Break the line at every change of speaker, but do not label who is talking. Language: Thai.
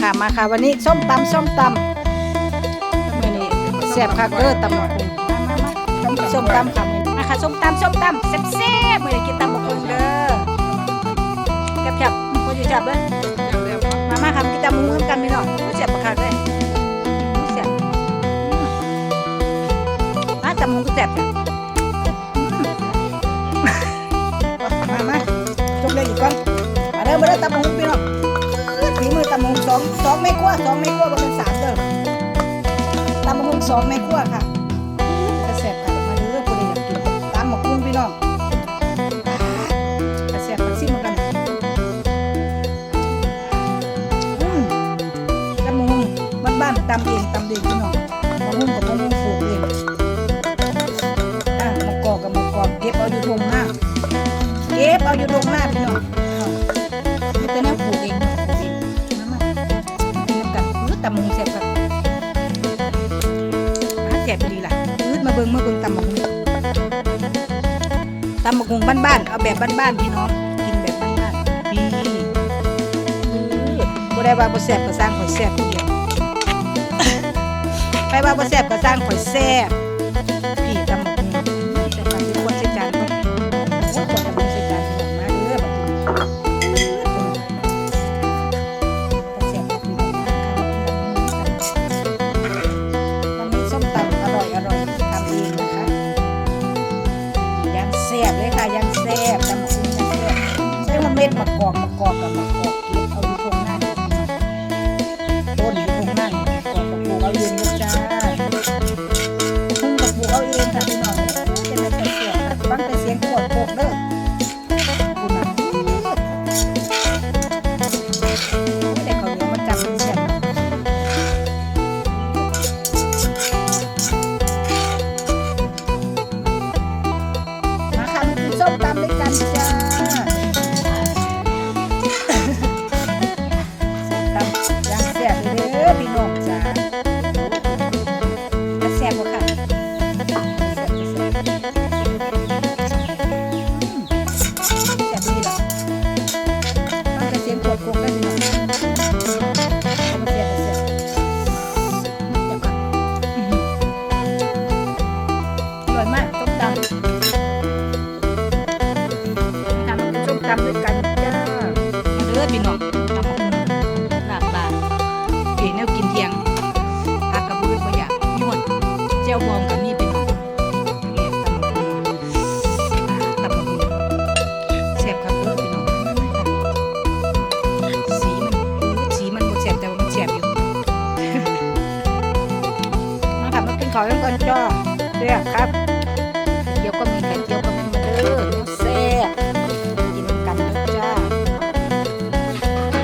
ค่ะมาค่ะวันนี้ส้มตำส้มตำมื้อนี้แซ่บคักเด้อตำบักหุ่งมามามาส้มตำค่ะมื้อนี้มาค่ะส้มตำส้มตำแซ่บๆมื้อนี้กินตำบักหุ่งเด้อแซ่บๆบ่อยู่จับเด้อมามาค่ะกินตำบักหุ่งกันพี่น้องโอ้ยแซ่บคักเลยแซ่บมาตำบักหุ่งก็แซ่บมามาจบเลยอีกก่อนมาเด้อมาเด้อตำบักหุ่งพี่น้อง องสองไม่กลัวสองไม่กลัวบนเป็นสามเด้อตำมงสองไม่กลัวค่ะกระแสบค่ะมาดูเรื่องคนอยากกินตำหมกกุ้งพี่น้องกระแสบมาซิมกันอืมตำมงบ้านบ้านๆตำเองตำเองพี่น้องมะม่วงกับมะม่วงปลูกเองอะมะกอกกับมะกอกเก็บเอาอยู่ตรงหน้าเก็บเอาอยู่ตรงหน้าพี่น้อง ตำมงเสร็จแบบมาแซ่บดีล่ะยืดมาเบิ่งมาเบิ่งตำมงตำมงบ้านๆเอาแบบบ้านๆพี่น้องกินแบบบ้านๆดีบ่ได้ว่าบ่แซ่บก็สร้างข่อยแซ่บผู้เดียวไปว่าบ่แซ่บก็สร้างข่อยแซ่บ ซ่บตำบักหุ่งแซ่บใช้ละเม็ดมะกอกมะกอกกับมะกอกกิน ต ตำด้วยกันจ้ามาเด้อพี่น้องตำบักหุ่งลากหลายเก๋แนวกินเที่ยงอากระบือบ่อยากนวดเจียวบองกับมีพี่น้องเก๋ตำบักหุ่งอ่าตำบักหุ่งแซ่บครับเด้อพี่น้องสีมันสีมันบ่แซ่บแต่ว่ามันแซ่บอยู่ มาค่ะมากินข้าวกันก่อนจ้าเรียกครับ